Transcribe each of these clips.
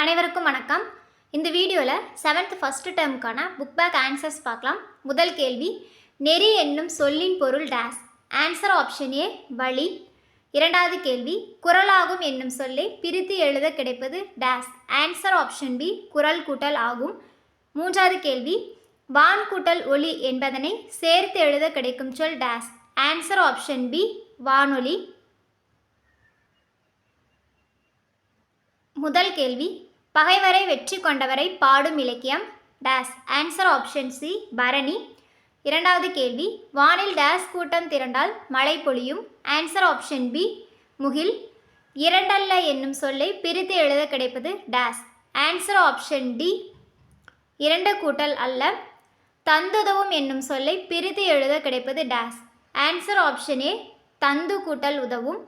அனைவருக்கும் வணக்கம். இந்த வீடியோவில் செவன்த் ஃபஸ்ட்டு டேர்முக்கான புக் பேக் ஆன்சர்ஸ் பார்க்கலாம். முதல் கேள்வி நெறி என்னும் சொல்லின் பொருள் டேஸ் ஆன்சர் ஆப்ஷன் ஏ வழி. இரண்டாவது கேள்வி குரலாகும் என்னும் சொல்லை பிரித்து எழுத கிடைப்பது டேஸ் ஆன்சர் ஆப்ஷன் பி குரல் கூட்டல் ஆகும். மூன்றாவது கேள்வி வான் கூட்டல் ஒளி என்பதனை சேர்த்து எழுத கிடைக்கும் சொல் டேஸ் ஆன்சர் ஆப்ஷன் பி வானொலி. முதல் கேள்வி பகைவரை வெற்றி கொண்டவரை பாடும் இலக்கியம். டேஸ் ஆன்சர் ஆப்ஷன் சி பரணி. இரண்டாவது கேள்வி வானில் டேஸ் கூட்டம் திரண்டால் மழை பொழியும். ஆன்சர் ஆப்ஷன் பி முகில். இரண்டல்ல என்னும் சொல்லை பிரித்து எழுத கிடைப்பது டேஸ் ஆன்சர் ஆப்ஷன் டி இரண்டு கூட்டல் அல்ல. தந்துதவும் என்னும் சொல்லை பிரித்து எழுத கிடைப்பது டேஸ் ஆன்சர் ஆப்ஷன் ஏ தந்து கூட்டல் உதவும்.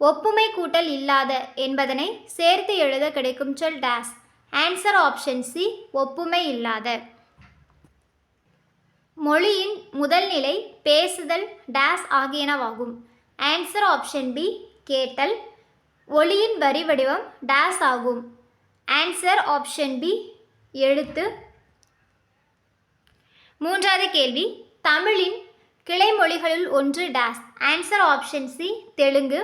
ஒப்புமை கூட்டல் இல்லாத என்பதனை சேர்த்து எழுத கிடைக்கும் சொல் டேஸ் ஆன்சர் ஆப்ஷன் சி ஒப்புமை இல்லாத. மொழியின் முதல் நிலை பேசுதல் டேஸ் ஆகியனவாகும். ஆன்சர் ஆப்ஷன் பி கேட்டல். ஒளியின் வரி வடிவம் டேஸ் ஆகும். ஆன்சர் ஆப்ஷன் பி எழுத்து. மூன்றாவது கேள்வி தமிழின் கிளைமொழிகளுள் ஒன்று dash answer option C Telugu.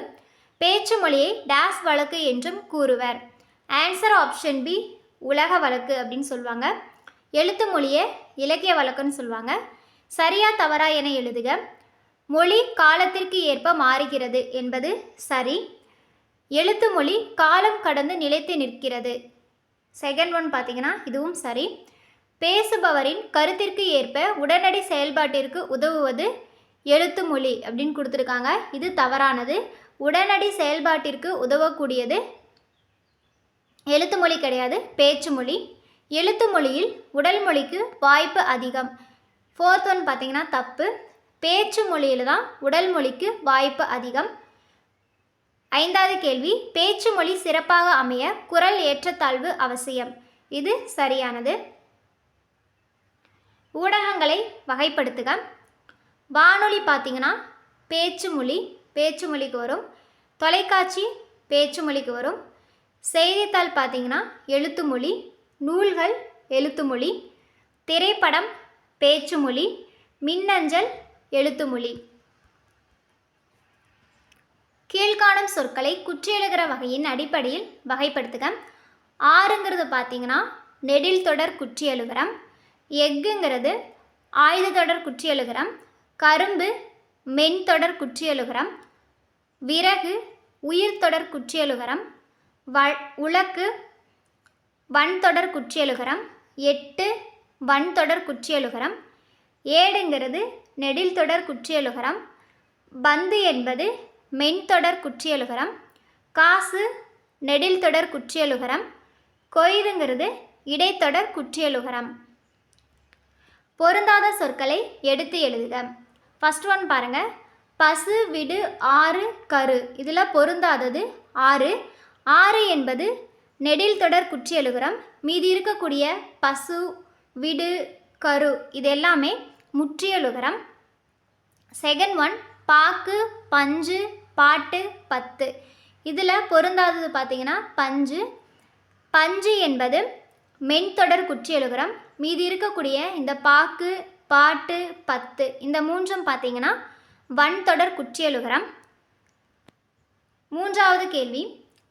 பேச்சு மொழியை டேஸ் வழக்கு என்றும் கூறுவர். ஆன்சர் ஆப்ஷன் பி உலக வழக்கு அப்படின்னு சொல்லுவாங்க. எழுத்து மொழியை இலக்கிய வழக்குன்னு சொல்லுவாங்க. சரியா தவறா என எழுதுக. மொழி காலத்திற்கு ஏற்ப மாறுகிறது என்பது சரி. எழுத்து மொழி காலம் கடந்து நிலைத்து நிற்கிறது. செகண்ட் ஒன் பார்த்தீங்கன்னா இதுவும் சரி. பேசுபவரின் கருத்திற்கு ஏற்ப உடனடி செயல்பாட்டிற்கு உதவுவது எழுத்து மொழி அப்படின்னு கொடுத்துருக்காங்க. இது தவறானது. உடனடி செயல்பாட்டிற்கு உதவக்கூடியது எழுத்து மொழி கிடையாது பேச்சு மொழி. எழுத்து மொழியில் உடல் மொழிக்கு வாய்ப்பு அதிகம். ஃபோர்த் ஒன் பார்த்திங்கன்னா தப்பு. பேச்சு மொழியில் தான் உடல் மொழிக்கு வாய்ப்பு அதிகம். ஐந்தாவது கேள்வி பேச்சு மொழி சிறப்பாக அமைய குரல் ஏற்றத்தாழ்வு அவசியம். இது சரியானது. ஊடகங்களை வகைப்படுத்துக. வானொலி பார்த்தீங்கன்னா பேச்சு மொழி பேச்சு மொழிக்கு வரும் தொலைக்காட்சி பேச்சு மொழிக்கு வரும். செய்தித்தாள் பார்த்தீங்கன்னா எழுத்து மொழி நூல்கள் எழுத்து மொழி திரைப்படம் பேச்சு மொழி மின்னஞ்சல் எழுத்து மொழி கீழ்காணும் சொற்களை குற்றியெழுகிற வகையின் அடிப்படையில் வகைப்படுத்துக. ஆறுங்கிறது பார்த்தீங்கன்னா நெடில் தொடர் குற்றியலுகரம் எக்குங்கிறது ஆயுத தொடர் குற்றியலுகரம் கரும்பு மென் தொடர் குற்றியலுகரம் விறகு உயிர் தொடர் குற்றியலுகரம் வ உலக்கு வன்தொடர் குற்றியலுகரம் எட்டு வன்தொடர் குற்றியலுகரம் ஏடுங்கிறது நெடில் தொடர் குற்றியலுகரம் பந்து என்பது மென்தொடர் குற்றியலுகரம் காசு நெடில் தொடர் குற்றியலுகரம் கொய்துங்கிறது இடைத்தொடர் குற்றியலுகரம். பொருந்தாத சொற்களை எடுத்து எழுதுக. ஃபஸ்ட் ஒன் பாருங்கள் பசு விடு ஆறு கரு. இதில் பொருந்தாதது ஆறு. ஆறு என்பது நெடில் தொடர் குற்றியலுகரம் மீதி இருக்கக்கூடிய பசு விடு கரு இது எல்லாமே முற்றியலுகரம் செகண்ட் ஒன் பாக்கு பஞ்சு பாட்டு பத்து. இதில் பொருந்தாதது பார்த்தீங்கன்னா பஞ்சு. பஞ்சு என்பது மென்தொடர் குற்றியலுகரம் மீதி இருக்கக்கூடிய இந்த பாக்கு பாட்டு பத்து. இந்த மூன்றும் பார்த்தீங்கன்னா வன்தொடர் குற்றியலுகரம். மூன்றாவது கேள்வி.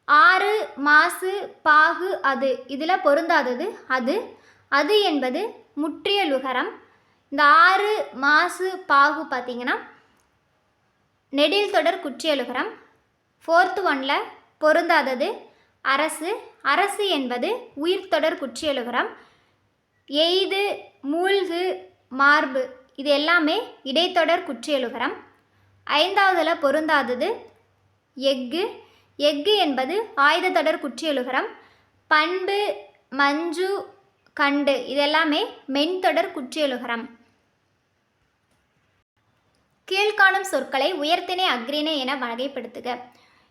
ஆறு மாசு பாகு அது இதில் பொருந்தாதது அது. அது என்பது முற்றியலுகரம். இந்த ஆறு மாசு பாகு பார்த்தீங்கன்னா நெடில் தொடர் குற்றியலுகரம். ஃபோர்த்து ஒனில் பொருந்தாதது அரசு. அரசு என்பது உயிர்த்தொடர் குற்றியலுகரம். எய்து மூழ்கு மார்பு இது எல்லாமே இடைத்தொடர் குற்றியலுகரம். ஐந்தாவதில் பொருந்தாதது எஃகு. எஃகு என்பது ஆயுத தொடர் குற்றியலுகரம். பண்பு மஞ்சு கண்டு இதெல்லாமே மென்தொடர் குற்றியலுகரம். கீழ்காணும் சொற்களை உயர்த்தினை அக்ரிணை என வகைப்படுத்துக.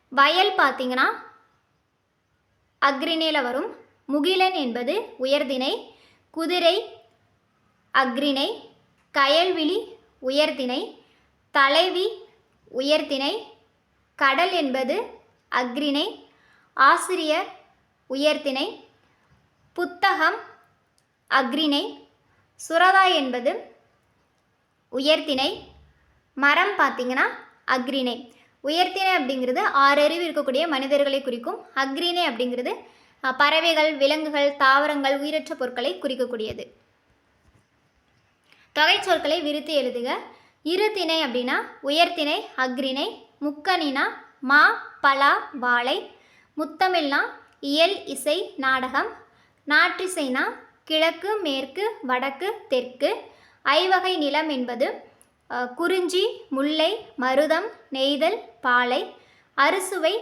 வயல் பார்த்தீங்கன்னா அக்ரிணையில் வரும். முகிலன் என்பது உயர்திணை. குதிரை அக்ரிணை கயல்விழி உயர்திணை. தலைவி உயர்திணை கடல் என்பது அக்ரிணை ஆசிரியர் உயர்திணை புத்தகம் அக்ரிணை சுரதா என்பது உயர்த்திணை மரம் பார்த்தீங்கன்னா அக்ரிணை உயர்த்திணை அப்படிங்கிறது ஆறறிவு இருக்கக்கூடிய மனிதர்களை குறிக்கும். அக்ரிணை அப்படிங்கிறது பறவைகள் விலங்குகள் தாவரங்கள் உயிரற்ற பொருட்களை குறிக்கக்கூடியது. தொகை சொற்களை விரித்து எழுதுக. இருதிணை அப்படின்னா உயர்திணை அக்ரிணை முக்கணினா மா பலா வாழை. முத்தமிழ்னா இயல் இசை நாடகம். நாற்றிசைனா கிழக்கு மேற்கு வடக்கு தெற்கு. ஐவகை நிலம் என்பது குறிஞ்சி முல்லை மருதம் நெய்தல் பாலை. அறுசுவை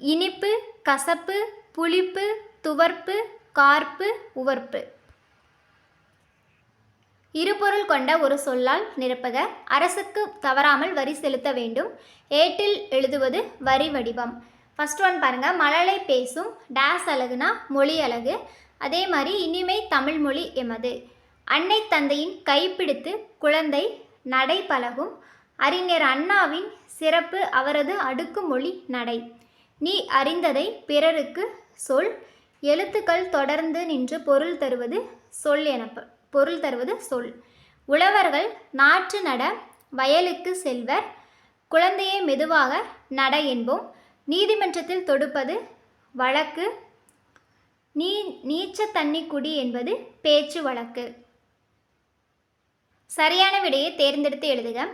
இனிப்பு கசப்பு புளிப்பு துவர்ப்பு கார்ப்பு உவர்ப்பு. இருபொருள் கொண்ட ஒரு சொல்லால் நிரப்புக. அரசுக்கு தவறாமல் வரி செலுத்த வேண்டும். ஏட்டில் எழுதுவது வரி வடிவம். ஃபர்ஸ்ட் ஒன் பாருங்க. மழலை பேசும் டேஸ் அழகுனா மொழி அழகு. அதே மாதிரி இனிமை தமிழ் மொழி எமது. அன்னை தந்தையின் கைப்பிடித்து குழந்தை நடை பழகும். அறிஞர் அண்ணாவின் சிறப்பு அவரது அடுக்குமொழி நடை. நீ அறிந்ததை பிறருக்கு சொல். எழுத்துக்கள் தொடர்ந்து நின்று பொருள் தருவது சொல் எனப்ப பொருள் தருவது சொல். உழவர்கள் நாற்று நட வயலுக்கு செல்வர். குழந்தையை மெதுவாக நட என்போம். நீதிமன்றத்தில் தொடுப்பது வழக்கு. நீ நீச்ச தண்ணி குடி என்பது பேச்சு வழக்கு. சரியான விடையை தேர்ந்தெடுத்து எழுதுக.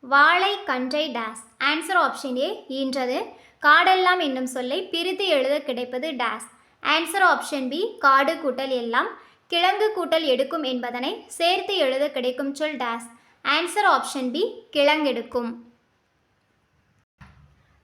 வாழை கன்றை டேஸ். ஆன்சர் ஆப்ஷன் ஏ ஈன்றது. காடெல்லாம் என்னும் சொல்லை பிரித்து எழுத கிடைப்பது டேஸ். ஆன்சர் ஆப்ஷன் பி காடு கூட்டல் எல்லாம். கிழங்கு கூட்டல் எடுக்கும் என்பதனை சேர்த்து எழுத கிடைக்கும் சொல் டேஸ் ஆன்சர் ஆப்ஷன் பி கிழங்கெடுக்கும்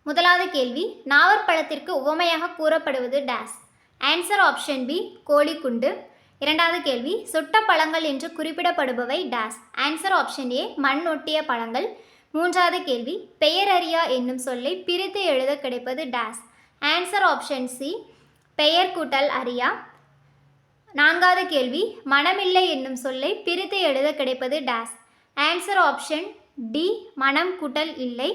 முதலாவது கேள்வி நாவற்பழத்திற்கு உவமையாக கூறப்படுவது டேஸ் ஆன்சர் ஆப்ஷன் பி கோழிக்குண்டு. இரண்டாவது கேள்வி சுட்ட பழங்கள் என்று குறிப்பிடப்படுபவை டேஸ் ஆன்சர் ஆப்ஷன் ஏ மண் ஒட்டிய பழங்கள். மூன்றாவது கேள்வி பெயரறியா என்னும் சொல்லை பிரித்து எழுத கிடைப்பது டேஸ் ஆன்சர் ஆப்ஷன் சி பெயர் கூட்டல் அறியா. நான்காவது கேள்வி மனமில்லை என்னும் சொல்லை பிரித்து எழுத கிடைப்பது டேஸ் ஆன்சர் ஆப்ஷன் டி மனம் கூட்டல் இல்லை.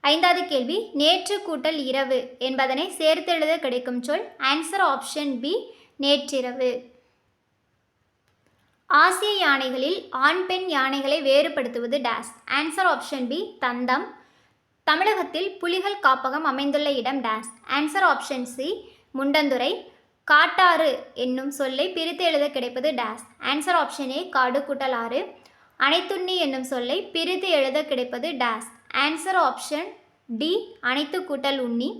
ஐந்தாவது கேள்வி நேற்று கூட்டல் இரவு என்பதனை சேர்த்தெழுத கிடைக்கும் சொல். ஆன்சர் ஆப்ஷன் பி நேற்றிரவு. ஆசிய யானைகளில் ஆண் பெண் யானைகளை வேறுபடுத்துவது டேஸ் ஆன்சர் ஆப்ஷன் பி தந்தம். தமிழகத்தில் புலிகள் காப்பகம் அமைந்துள்ள இடம் dash answer option C Mundanthurai. காட்டாறு என்னும் சொல்லை பிரித்து எழுத கிடைப்பது டேஸ் ஆன்சர் ஆப்ஷன் ஏ காடு கூட்டல் ஆறு. அனைத்துண்ணி என்னும் சொல்லை பிரித்து எழுத கிடைப்பது டேஸ் ஆன்சர் ஆப்ஷன் டி அனைத்து கூட்டல் உண்ணி.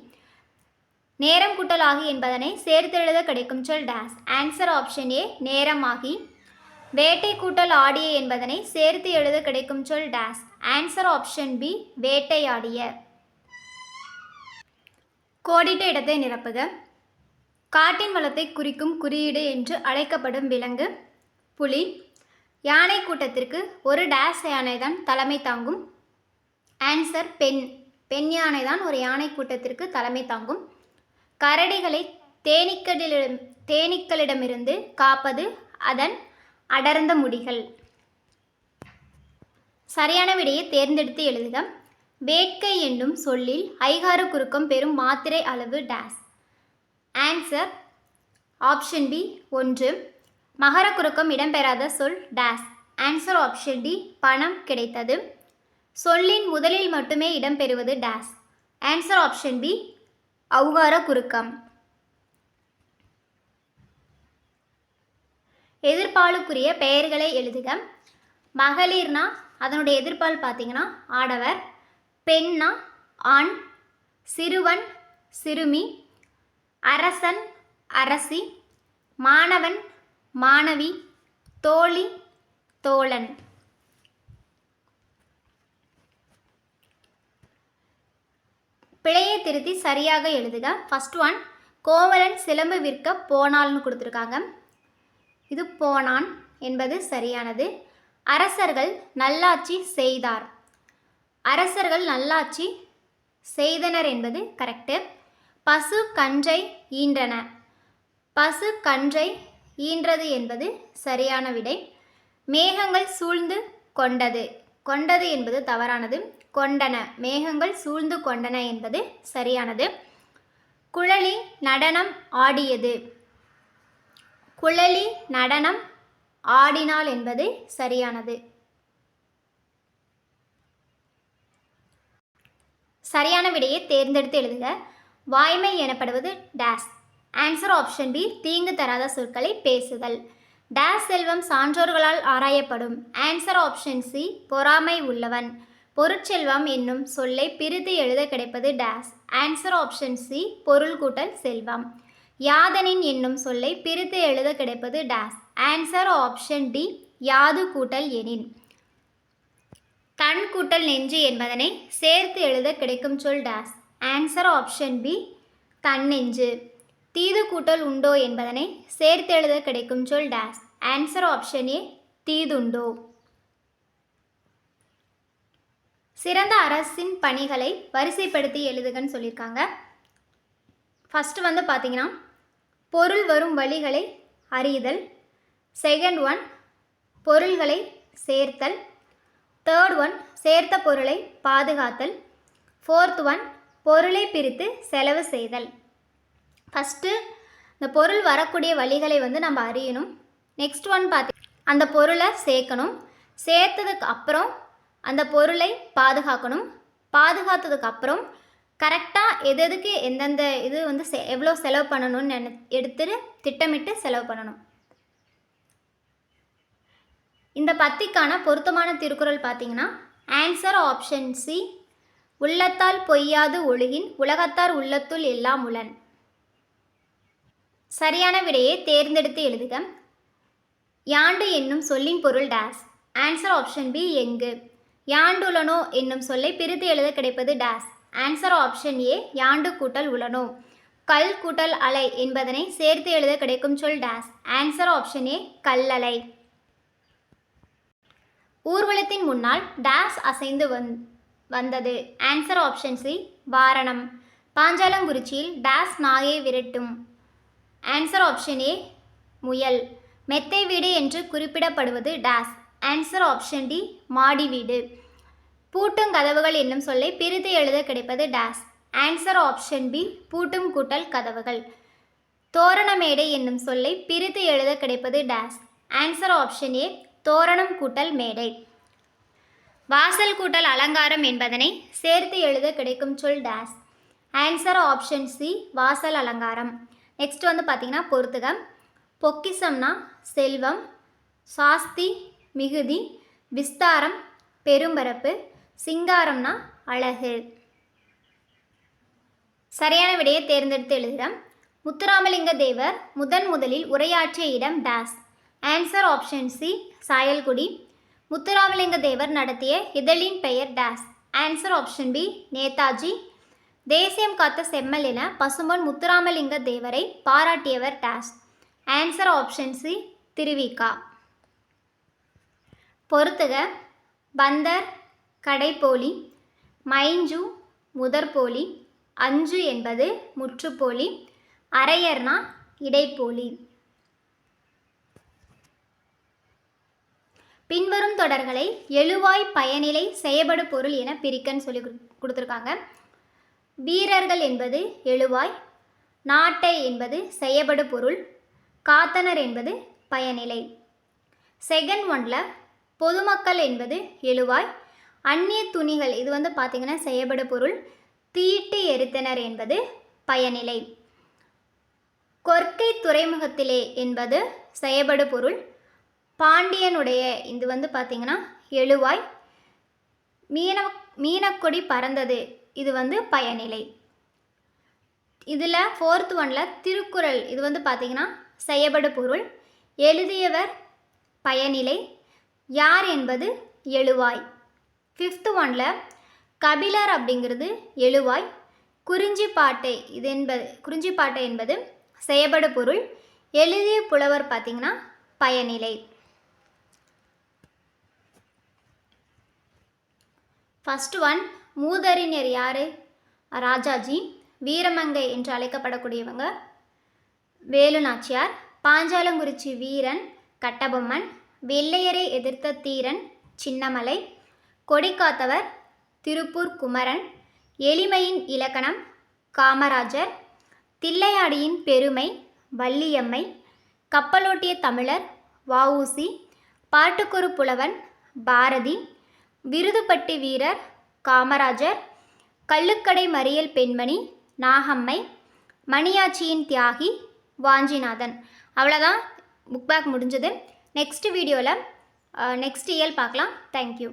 நேரம் கூட்டல் ஆகி என்பதனை சேர்த்து எழுத கிடைக்கும் சொல் டேஸ் ஆன்சர் ஆப்ஷன் ஏ நேரமாகி வேட்டை கூட்டல் ஆடிய என்பதனை சேர்த்து எழுத கிடைக்கும் சொல் டேஸ் ஆன்சர் ஆப்ஷன் பி வேட்டையாடிய கோடிட்ட இடத்தை நிரப்புக. காட்டின் வளத்தை குறிக்கும் குறியீடு என்று அழைக்கப்படும் விலங்கு புலி. யானை கூட்டத்திற்கு ஒரு டேஸ் யானை தான் தலைமை தாங்கும். ஆன்சர் பெண். பெண் யானை தான் ஒரு யானை கூட்டத்திற்கு தலைமை தாங்கும். கரடிகளை தேனீக்களிடம் தேனீக்களிடமிருந்து காப்பது அதன் அடர்ந்த முடிகள். சரியான விடையை தேர்ந்தெடுத்து எழுதுக. வேட்கை என்னும் சொல்லில் ஐகார குறுக்கம் பெறும் மாத்திரை அளவு டேஸ். ஆன்சர் ஆப்ஷன் பி ஒன்று. மகர குறுக்கம் இடம்பெறாத சொல் டேஸ் ஆன்சர் ஆப்ஷன் டி பணம் கிடைத்தது. சொல்லின் முதலில் மட்டுமே இடம்பெறுவது டேஸ் ஆன்சர் ஆப்ஷன் பி அவுகார குறுக்கம் எதிர்பாலுக்குரிய பெயர்களை எழுதுக. மகளிர்னா அதனுடைய எதிர்பால் பார்த்தீங்கன்னா ஆடவர். பெண்ணா ஆண். சிறுவன் சிறுமி. அரசன் அரசி மாணவன் மாணவி தோழி தோழன். பிழையை திருத்தி சரியாக எழுதுக. ஃபர்ஸ்ட் ஒன் கோவலன் சிலம்பு விற்க போனால்னு கொடுத்துருக்காங்க. இது போனான் என்பது சரியானது. அரசர்கள் நல்லாட்சி செய்தார். அரசர்கள் நல்லாட்சி செய்தனர் என்பது கரெக்டு பசு கன்றை ஈன்றன. பசு கன்றை ஈன்றது என்பது சரியான விடை. மேகங்கள் சூழ்ந்து கொண்டது. கொண்டது என்பது தவறானது. கொண்டன. மேகங்கள் சூழ்ந்து கொண்டன என்பது சரியானது. குழலி நடனம் ஆடியது. குழலி நடனம் ஆடினாள் என்பது சரியானது. சரியான விடையை தேர்ந்தெடுத்து எழுதுக. வாய்மை எனப்படுவது டேஸ் ஆன்சர் ஆப்ஷன் பி தீங்கு தராத சொற்களை பேசுதல். டேஸ் செல்வம் சான்றோர்களால் ஆராயப்படும். ஆன்சர் ஆப்ஷன் சி பொறாமை உள்ளவன். பொருட்செல்வம் என்னும் சொல்லை பிரித்து எழுத கிடைப்பது டேஸ் ஆன்சர் ஆப்ஷன் சி பொருள் கூட்டல் செல்வம். யாதனின் என்னும் சொல்லை பிரித்து எழுத கிடைப்பது டேஸ் ஆன்சர் ஆப்ஷன் டி யாது கூட்டல் எனின். தன் கூட்டல் நெஞ்சு என்பதனை சேர்த்து எழுத கிடைக்கும் சொல் டேஸ் ஆன்சர் ஆப்ஷன் பி தன்னெஞ்சு. தீது கூட்டல் உண்டோ என்பதனை சேர்த்து எழுத கிடைக்கும் சொல் டேஸ் ஆன்சர் ஆப்ஷன் ஏ தீதுண்டோ. சிறந்த அரசின் பணிகளை வரிசைப்படுத்தி எழுதுகன்னு சொல்லியிருக்காங்க ஃபஸ்ட்டு வந்து பார்த்தீங்கன்னா பொருள் வரும் வழிகளை அறிதல். செகண்ட் ஒன் பொருள்களை சேர்த்தல். தேர்ட் ஒன் சேர்த்த பொருளை பாதுகாத்தல். ஃபோர்த் ஒன் பொருளை பிரித்து செலவு செய்தல். ஃபஸ்ட்டு இந்த பொருள் வரக்கூடிய வழிகளை வந்து நம்ம அறியணும். நெக்ஸ்ட் ஒன் பார்த்து அந்த பொருளை சேர்க்கணும். சேர்த்ததுக்கு அப்புறம் அந்த பொருளை பாதுகாக்கணும். பாதுகாத்ததுக்கு அப்புறம் கரெக்டாக எது எதுக்கு எந்தெந்த இது வந்து செ எவ்வளோ செலவு பண்ணணும்னு நினை எடுத்துட்டு திட்டமிட்டு செலவு பண்ணணும். இந்த பத்திக்கான பொருத்தமான திருக்குறள் பார்த்தீங்கன்னா ஆன்சர் ஆப்ஷன் சி உள்ளத்தால் பொய்யாது ஒழுகின் உலகத்தார் உள்ளத்துள் எல்லாம் உளன். சரியான விடையை தேர்ந்தெடுத்து எழுதுக. யாண்டு என்னும் சொல்லின் பொருள் டேஸ் ஆன்சர் ஆப்ஷன் பி எங்கு? யாண்டுலனோ என்னும் சொல்லை பிரித்து எழுத கிடைப்பது டேஸ் ஆன்சர் ஆப்ஷன் ஏ யாண்டு கூட்டல் உலனோ கல் கூட்டல் அலை என்பதனை சேர்த்து எழுத கிடைக்கும் சொல் டேஸ் ஆன்சர் ஆப்ஷன் ஏ கல்லலை ஊர்வலத்தின் முன்னால் டேஸ் அசைந்து வந் வந்தது. ஆன்சர் ஆப்ஷன் சி வாரணம். பாஞ்சாலங்குறிச்சியில் டேஸ் நாயை விரட்டும். ஆன்சர் ஆப்ஷன் ஏ முயல். மெத்தை வீடு என்று குறிப்பிடப்படுவது டேஸ் ஆன்சர் ஆப்ஷன் டி மாடி வீடு. பூட்டும் கதவுகள் என்னும் சொல்லை பிரித்து எழுத கிடைப்பது டேஸ் ஆன்சர் ஆப்ஷன் பி பூட்டும் கூட்டல் கதவுகள். தோரணமேடை என்னும் சொல்லை பிரித்து எழுத கிடைப்பது டேஸ் ஆன்சர் ஆப்ஷன் ஏ தோரணம் கூட்டல் மேடை. வாசல் கூட்டல் அலங்காரம் என்பதனை சேர்த்து எழுத கிடைக்கும் சொல் டேஸ் ஆன்சர் ஆப்ஷன் சி வாசல் அலங்காரம். நெக்ஸ்ட் வந்து பார்த்திங்கன்னா பொறுத்துக பொக்கிசம்னா செல்வம் சாஸ்தி மிகுதி விஸ்தாரம் பெரும்பரப்பு சிங்காரம்னா அழகு. சரியான விடையை தேர்ந்தெடுத்து எழுதுகிறோம். முத்துராமலிங்க தேவர் முதன் முதலில் உரையாற்றிய இடம் dash answer option C Sayalkudi. Muthuramalinga Thevar நடத்திய இதழின் பெயர் dash. Answer option B Netaji. தேசியம் காத்த செம்மல் என பசும்பொன் முத்துராமலிங்க தேவரை பாராட்டியவர் dash. Answer option C Thiruvika பொறுத்துக பந்தர் கடைப்போலி மைஞ்சு முதற்போலி அஞ்சு என்பது முற்றுப்போலி அரையர்னா இடைப்போலி. பின்வரும் தொடர்களை எழுவாய் பயனிலை செயபடு பொருள் என பிரிக்கன்னு சொல்லி கொடு- கொடுத்துருக்காங்க. வீரர்கள் என்பது எழுவாய் நாட்டை என்பது செயபடு பொருள் காத்தனர் என்பது பயனிலை. செகண்ட் ஒன்ல பொதுமக்கள் என்பது எழுவாய் அந்நிய துணிகள் இது வந்து பார்த்திங்கன்னா செயபடு பொருள் தீட்டு எரித்தனர் என்பது பயனிலை. கொற்கை துறைமுகத்திலே என்பது செயபடு பொருள் பாண்டியனுடைய இது வந்து பார்த்திங்கன்னா எழுவாய். மீன மீனக்கொடி பறந்தது. இது வந்து பயனிலை. இதில் ஃபோர்த் ஒனில் திருக்குறள். இது வந்து பார்த்திங்கன்னா செயபடு பொருள். எழுதியவர் பயனிலை. யார் என்பது எழுவாய். ஃபிஃப்த் ஒனில் கபிலர் அப்படிங்கிறது எழுவாய். குறிஞ்சி பாட்டை இது என்பது குறிஞ்சிப்பாட்டை என்பது செயபடு பொருள். எழுதிய புலவர் பார்த்திங்கன்னா பயனிலை. ஃபஸ்ட் ஒன் மூதறிஞர் யார்? ராஜாஜி வீரமங்கை என்று அழைக்கப்படக்கூடியவங்க. வேலு நாச்சியார் பாஞ்சாலங்குறிச்சி வீரன் கட்டபொம்மன் வெள்ளையரை எதிர்த்த தீரன் சின்னமலை கொடிக்காத்தவர் திருப்பூர் குமரன் எளிமையின் இலக்கணம் காமராஜர் தில்லையாடியின் பெருமை வள்ளியம்மை கப்பலோட்டிய தமிழர் வஉசி பாட்டுக்கொரு புலவன் பாரதி விருதுப்பட்டி வீரர் காமராஜர் கள்ளுக்கடை மறியல் பெண்மணி நாகம்மை மணியாச்சியின் தியாகி வாஞ்சிநாதன். அவ்வளோதான் புக் பேக் முடிஞ்சது. நெக்ஸ்ட் வீடியோவில் நெக்ஸ்ட் இயல் பார்க்கலாம். Thank you